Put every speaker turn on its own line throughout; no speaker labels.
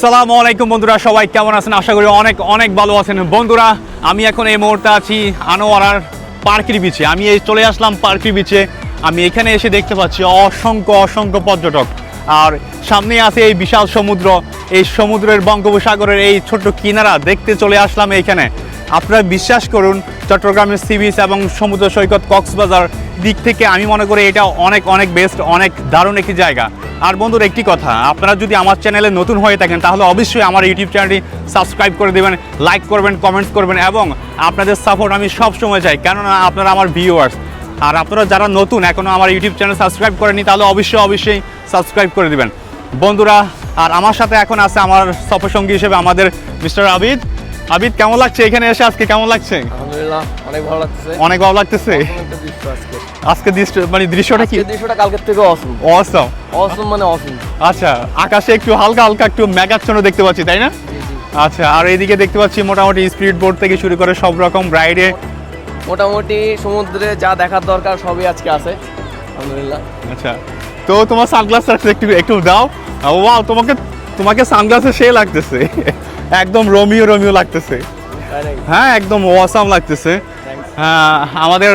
আসসালামু আলাইকুম বন্ধুরা, সবাই কেমন আছেন? আশা করি অনেক অনেক ভালো আছেন। বন্ধুরা, আমি এখন এই মুহূর্তে আছি আনোয়ারার পার্কের বিচে। আমি এই চলে আসলাম পার্কের বিচে। আমি এখানে এসে দেখতে পাচ্ছি অসংখ্য অসংখ্য পর্যটক। আর সামনে আছে এই বিশাল সমুদ্র। এই সমুদ্রের বঙ্গোপসাগরের এই ছোট্ট কিনারা দেখতে চলে আসলাম এইখানে আপনারা বিশ্বাস করুন, চট্টগ্রামের সি বিচ এবং সমুদ্র সৈকত কক্সবাজার দিক থেকে আমি মনে করি এটা অনেক অনেক বেস্ট অনেক দারুণ একটি জায়গা। আর বন্ধুর, একটি কথা, আপনারা যদি আমার চ্যানেলে নতুন হয়ে থাকেন, তাহলে অবশ্যই আমার ইউটিউব চ্যানেলটি সাবস্ক্রাইব করে দেবেন লাইক করবেন কমেন্টস করবেন, এবং আপনাদের সাপোর্ট আমি সব সময় চাই। কেননা, আপনারা আমার ভিউয়ার্স আর আপনারা যারা নতুন এখনও আমার ইউটিউব চ্যানেল সাবস্ক্রাইব করেনি তাহলে অবশ্যই অবশ্যই সাবস্ক্রাইব করে দেবেন। বন্ধুরা, আর আমার সাথে এখন আছে আমার সফরসঙ্গী হিসেবে আমাদের মিস্টার আবিদ। আবিদ, কেমন লাগছে এখানে এসে আজকে? কেমন লাগছে?
আলহামদুলিল্লাহ। অনেক ভালো লাগতেছে।
অনেক ভালো লাগতেছে?
আজকে।
দৃশ্য মানে দৃশ্যটা কি?
দৃশ্যটা কালকের থেকে অসম
অসম
অসম মানে অসম
আচ্ছা আকাশে একটু হালকা হালকা একটু মেঘাচ্ছন্ন দেখতে পাচ্ছি তাই না? আচ্ছা আর এইদিকে দেখতে পাচ্ছি মোটামুটি স্পিড বোর্ড থেকে শুরু করে সব রকম রাইডে
মোটামুটি সমুদ্রে যা দেখার দরকার সবই আজকে আছে আলহামদুলিল্লাহ।
আচ্ছা তো তোমার সানগ্লাস একটু একটু দাও। ওয়াও তোমাকে তোমাকে সানগ্লাসে সে লাগতেছে। একদম রোমিও রোমিও লাগতেছে। হ্যাঁ একদম ওয়াসাম লাগতেছে। আমাদের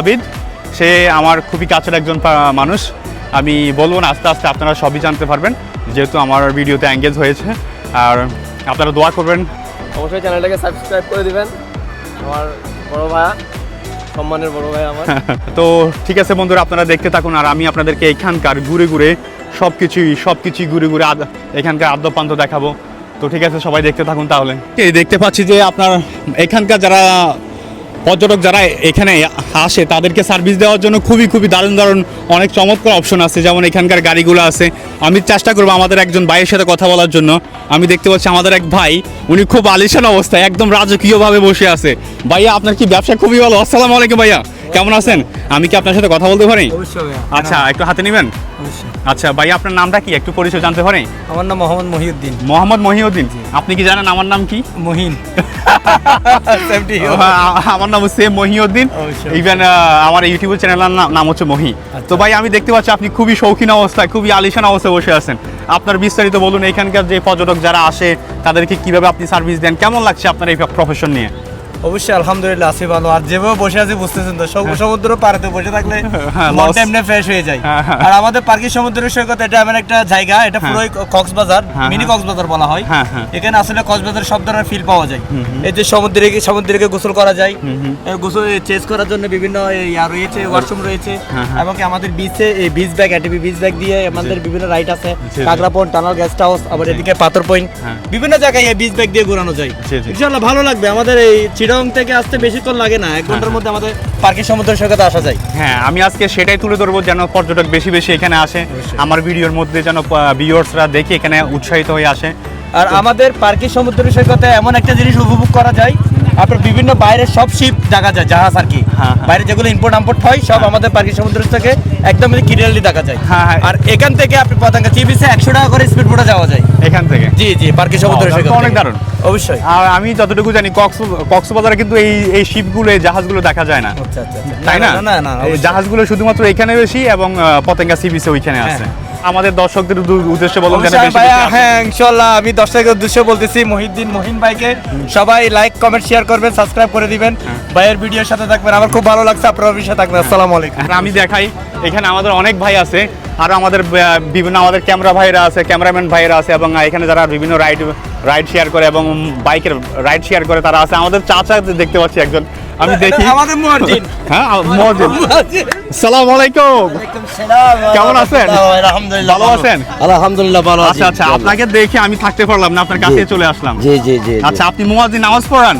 আবিদ সে আমার খুবই কাছের একজন মানুষ। আমি বলব না আস্তে আস্তে আপনারা সবই জানতে পারবেন যেহেতু আমার ভিডিওতে এঙ্গেজ হয়েছে। আর আপনারা দোয়া করবেন।
অবশ্যই চ্যানেলটাকে সাবস্ক্রাইব করে দিবেন। আমার বড় ভাইয়া সম্মানের বড় ভাই আমার।
তো ঠিক আছে বন্ধুরা আপনারা দেখতে থাকুন আর আমি আপনাদেরকে এখানকার ঘুরে ঘুরে সব কিছুই সব কিছুই ঘুরে ঘুরে এখানকার আদ্যপান্ত দেখাবো। তো ঠিক আছে সবাই দেখতে থাকুন তাহলে। এই দেখতে পাচ্ছি যে আপনার এখানকার যারা পর্যটক যারা এখানে আসে, তাদেরকে সার্ভিস দেওয়ার জন্য খুবই খুবই দারুণ দারুণ অনেক চমৎকার অপশন আছে। যেমন এখানকার গাড়িগুলো আছে। আমি চেষ্টা করব আমাদের একজন ভাইয়ের সাথে কথা বলার জন্য। আমি দেখতে পাচ্ছি আমাদের এক ভাই, উনি খুব আলিশান অবস্থায়, একদম রাজকীয়ভাবে বসে আছে। ভাইয়া, আপনার কি ব্যবসা খুবই ভালো? আসসালামু আলাইকুম ভাইয়া। কেমন আছেন? আমি কি আপনার সাথে কথা বলতে পারি? আচ্ছা একটু হাতে নেবেন? আচ্ছা ভাই আপনার নামটা কি? একটু পরিচয় জানতে পারি?
আমার নাম মোহাম্মদ মহিউদ্দিন।
মোহাম্মদ মহিউদ্দিন? আপনি কি জানেন আমার নাম কি?
মহিন।
আমার নাম হচ্ছে মহিউদ্দিন। ইভেন আমার ইউটিউব চ্যানেলের নাম হচ্ছে মহি। তো ভাই আমি দেখতে পাচ্ছি আপনি খুবই শৌখিন অবস্থায় খুবই আলিশান অবস্থায় বসে আছেন। আপনার বিস্তারিত বলুন এখানকার যে পর্যটক যারা আসে তাদেরকে কীভাবে আপনি সার্ভিস দেন? কেমন লাগছে আপনার এই প্রফেশন নিয়ে?
অবশ্যই আলহামদুলিল্লাহ আছি ভালো। আর যেভাবে বসে আছি বুঝতেছেন তো সমুদ্র পাড়েতে বসে থাকলে
হ্যাঁ,
মনটা এমনি ফ্রেশ হয়ে যায়।
হ্যাঁ, হ্যাঁ।
আর আমাদের পার্কি সমুদ্র সৈকত এটা এমন একটা জায়গা এটা পুরোই কক্সবাজার মিনি। কক্সবাজার বলা হয়। এখানে আসলে কক্সবাজার সব ধরনের ফিল পাওয়া যায়। এই যে সমুদ্রে গিয়ে- সমুদ্রে গোসল করা যায় গোসল চেঞ্জ করার জন্য বিভিন্ন ইয়া রয়েছে ওয়াশরুম রয়েছে। এবং আমাদের বিচে এই beach bag ATV beach bag দিয়ে আমাদের বিভিন্ন রাইড আছে। পয়েন্ট টানাল গেস্ট হাউস আবার এদিকে পাথর পয়েন্ট। বিভিন্ন জায়গায় এই বিচ ব্যাগ দিয়ে ঘোরানো যায়। ইনশাআল্লাহ ভালো লাগবে। আমাদের এই চিরং থেকে আসতে বেশিক্ষণ লাগে না। এক ঘণ্টার মধ্যে আমাদের পার্কের সমুদ্র সৈকতে আসা যায়।
হ্যাঁ আমি আজকে সেটাই তুলে ধরবো যেন পর্যটক বেশি বেশি এখানে আসে। আমার ভিডিওর মধ্যে যেন ভিউয়ার্সরা দেখে এখানে উৎসাহিত হয়ে আসে।
আর আমাদের পার্কের সমুদ্র সৈকতে এমন একটা জিনিস উপভোগ করা যায় আপনার বিভিন্ন বাইরের সব শিপ দেখা যায় জাহাজ আর কি
হ্যাঁ, হ্যাঁ।
বাইরে যেগুলো ইম্পোর্ট আম্পোর্ট হয় সব আমাদের পার্কের সমুদ্র থেকে একদম ক্লিয়ারলি দেখা যায়
হ্যাঁ, হ্যাঁ।
আর এখান থেকে আপনি পতাকা চিবিসে একশো টাকা করে স্পিড বোটে যাওয়া যায়
এখান থেকে
জি জি পার্কের সমুদ্র সৈকত
অনেক। দারুণ।
অবশ্যই
আর আমি যতটুকু জানি কক্স কক্সবাজারে কিন্তু এই এই শিপগুলো এই জাহাজগুলো দেখা যায় না
আচ্ছা আচ্ছা আচ্ছা।
তাই না
না না।
জাহাজগুলো শুধুমাত্র এখানে বেশি এবং পতেঙ্গা সি বিচে ওইখানে আছে আমাদের দর্শকদের উদ্দ- উদ্দেশ্যে বলুন
হ্যাঁ ইনশাল্লাহ আমি দর্শকের উদ্দেশ্যে বলতেছি মহিউদ্দিন মহিন ভাইকে সবাই লাইক কমেন্ট শেয়ার করবেন সাবস্ক্রাইব করে দিবেন।
হ্যাঁ।
ভাইয়ের ভিডিওর সাথে থাকবেন আমার খুব ভালো লাগছে আপনার অফিসে থাকবেন আসসালামু আলাইকুম।
আমি দেখাই এখানে আমাদের অনেক ভাই আছে আর আমাদের বিভিন্ন আমাদের ক্যামেরা ভাইরা আছে ক্যামেরাম্যান ভাইরা আছে এবং এখানে যারা বিভিন্ন রাইড রাইড শেয়ার করে এবং বাইকের রাইড শেয়ার করে তারা আছে। আমাদের চাচা দেখতে পাচ্ছি একজন। আমি দেখি।
আমাদের মুয়াজ্জিন
হ্যাঁ মহাজিন সালাম আলাইকুম কেমন আছেন?
আলহামদুলিল্লাহ
ভালো আছেন?
আলহামদুলিল্লাহ ভালো আছি।
আচ্ছা আচ্ছা আপনাকে দেখে আমি থাকতে পারলাম না আপনার কাছে চলে আসলাম।
জি জি জি।
আচ্ছা আপনি মুয়াজ্জিন নামাজ পড়ান?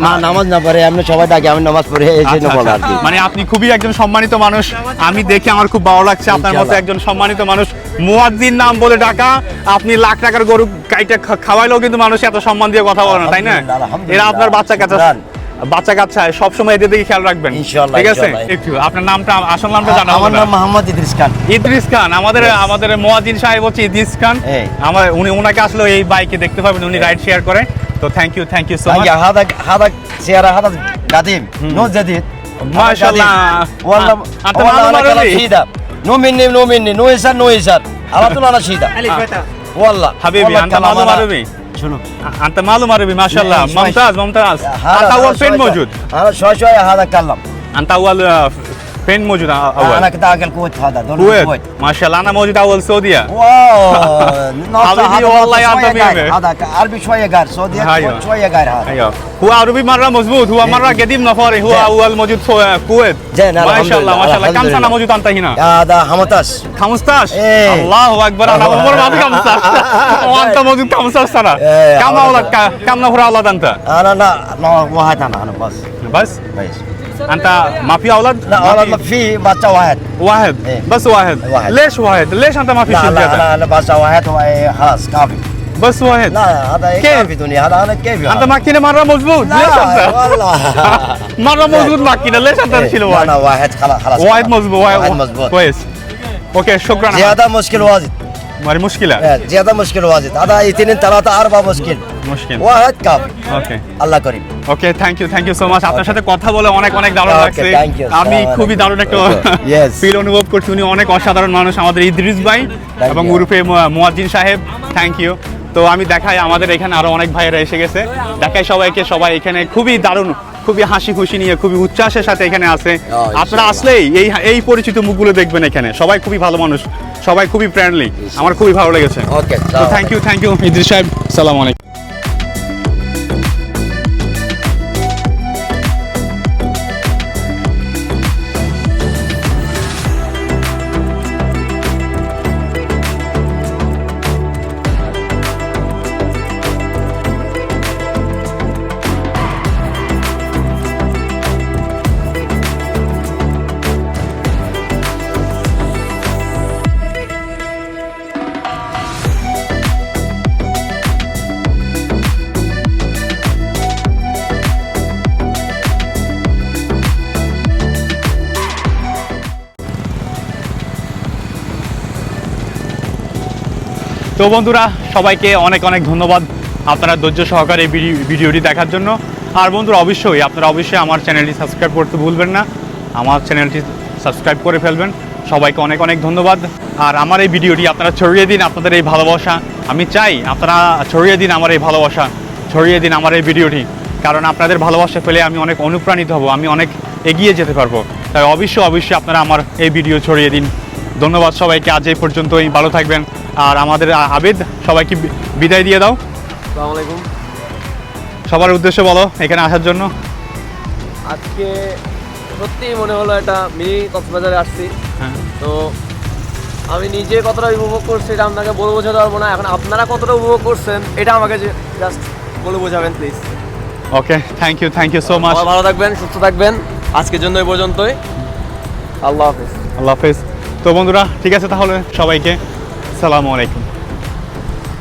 না নামাজ না পড়ে আমি সবাই ডাকি আমি নামাজ পড়ে এই জন্য
আচ্ছা,
বলা আর
আচ্ছা।
কি।
মানে আপনি খুবই একজন সম্মানিত মানুষ। আমি দেখে আমার খুব ভালো লাগছে আপনার মতো একজন সম্মানিত মানুষ। মুয়াজ্জিন নাম বলে ডাকা আপনি লাখ টাকার গরু গাইটা খা- খাওয়াইলেও কিন্তু মানুষ এত সম্মান দিয়ে কথা বলে না তাই না। এরা আপনার বাচ্চা কাচ্চা। বাচ্চা কাচ্চা সবসময় এদের দিকে খেয়াল রাখবেন
ইনশাআল্লাহ,
ঠিক আছে
ইনশাআল্লাহ।
একটু আপনার নামটা আসল নামটা জানা
আমার
হবে
নাম
না
মোহাম্মদ ইদ্রিস খান
ইদ্রিস খান আমাদের আমাদের মোয়াজিন সাহেব হচ্ছে ইদ্রিস খান
এই।
আমার উনি ওনাকে আসলে এই বাইকে দেখতে পাবেন উনি রাইড শেয়ার করে তো thank you thank you so much
ভাইয়া হাদা হাদা সিয়ারা হাদা গাদিম নো জাদিদ
মাশাআল্লাহ।
والله
أنت
والله
معلومة
انا كلام
لي.
شيدا نو مني نو مني نو يسار نو يسار على طول انا شيدا والله
حبيبي
والله
انت
كلام
معلوم
أنا-
عربي
شنو؟
انت معلوم عربي ما شاء الله
لا، شوي-
ممتاز ممتاز
هذا-
انت اول
هذا
فين
شوي-
موجود
انا شوي شوي هذا اتكلم
انت اول آه، فين موجود اول
انا كنت اكل الكويت هذا دول
الكويت
الكويت
ما شاء الله انا موجود اول سعوديه
واو نص
حبيبي
هذا
والله
نص
يا
شوية
طبيبي.
قاعد. هذا عربي شويه قال سعوديه
أيوة.
كويت شويه قال هذا
ايوه هو عربي مره مزبوط هو مره قديم نفاري هو
زين.
اول موجود في الكويت
زين،
ما
الحمد
شاء الله ما
لله،
شاء الله كم
الحمد
سنه
لله.
موجود انت هنا
هذا 15
15
إيه.
الله اكبر انا عمري ما 15 وانت موجود 15 سنه
إيه،
كم
الحمد
اولاد
لله.
ك- كم نفر اولاد انت
انا لا لا واحد انا انا بس
بس
بس
انت ما في اولاد
لا
ما
والله
في؟
ما في بس واحد
واحد
إيه.
بس واحد
واحد.
ليش واحد ليش انت ما في
لا
شيء
لا
زياده
انا انا بس واحد هو إيه، خلاص كافي
بس واحد
لا هذا
كيف؟
كيف دنيا هذا انا كيف
انت ماكينه مره مزبوط
لا
ليش انت
والله
مره مزبوط ماكينه ليش انت
إيه،
تشيل
لا
واحد
لا واحد خلاص خلاص
واحد مزبوط
واحد
واحد
مزبوط
كويس اوكي شكرا
زيادة مشكل واجد
মুশকিল
ওয়াহাদ কাপ
ওকে।
আল্লাহ করিম।
Okay thank you thank you so much আপনার সাথে কথা বলে অনেক অনেক দারুণ লাগছে। আমি খুবই দারুণ একটা ফিল অনুভব করছি। উনি অনেক অসাধারণ মানুষ আমাদের ইদ্রিস ভাই এবং উরুফে মুয়াজ্জিন সাহেব। থ্যাংক ইউ তো আমি দেখাই আমাদের এখানে আরও অনেক ভাইয়েরা এসে গেছে। দেখাই সবাইকে। সবাই এখানে খুবই দারুণ খুবই হাসি খুশি নিয়ে খুবই উচ্ছ্বাসের সাথে এখানে আছে। আপনারা আসলেই এই এই পরিচিত মুখগুলো দেখবেন এখানে। সবাই খুবই ভালো মানুষ সবাই খুবই ফ্রেন্ডলি আমার খুবই ভালো লেগেছে। Okay thank you thank you Idris সাহেব সালাম আলাইকুম। তো বন্ধুরা, সবাইকে অনেক অনেক ধন্যবাদ আপনারা ধৈর্য সহকারে ভিডিওটি দেখার জন্য। আর বন্ধুরা, অবশ্যই আপনারা অবশ্যই আমার চ্যানেলটি সাবস্ক্রাইব করতে ভুলবেন না। আমার চ্যানেলটি সাবস্ক্রাইব করে ফেলবেন। সবাইকে অনেক অনেক ধন্যবাদ। আর আমার এই ভিডিওটি আপনারা ছড়িয়ে দিন আপনাদের এই ভালোবাসা। আমি চাই আপনারা ছড়িয়ে দিন আমার এই ভালোবাসা। ছড়িয়ে দিন আমার এই ভিডিওটি। কারণ আপনাদের ভালোবাসা পেলে আমি অনেক অনুপ্রাণিত হব, আমি অনেক এগিয়ে যেতে পারব। তাই অবশ্যই অবশ্যই আপনারা আমার এই ভিডিও ছড়িয়ে দিন। ধন্যবাদ সবাইকে। আজ এই পর্যন্তই। ভালো থাকবেন। আর আমাদের আবেদ সবাইকে বিদায় দিয়ে দাও।
আসসালামু আলাইকুম
সবার উদ্দেশ্যে বলো এখানে আসার জন্য।
আজকে সত্যিই মনে হলো এটা মিনি কক্সবাজারে আসছি।
হ্যাঁ।
তো আমি নিজে কতটা উপভোগ করছি এটা আপনাকে বলে বোঝাতে পারব না। এখন আপনারা কতটা উপভোগ করছেন এটা আমাকে জাস্ট বলে বোঝাবেন please
okay thank you thank you so much
ভালো থাকবেন সুস্থ থাকবেন। আজকের জন্য এই পর্যন্তই। আল্লাহ হাফিজ।
আল্লাহ হাফেজ। তো বন্ধুরা ঠিক আছে তাহলে সবাইকে। সালামু আলাইকুম।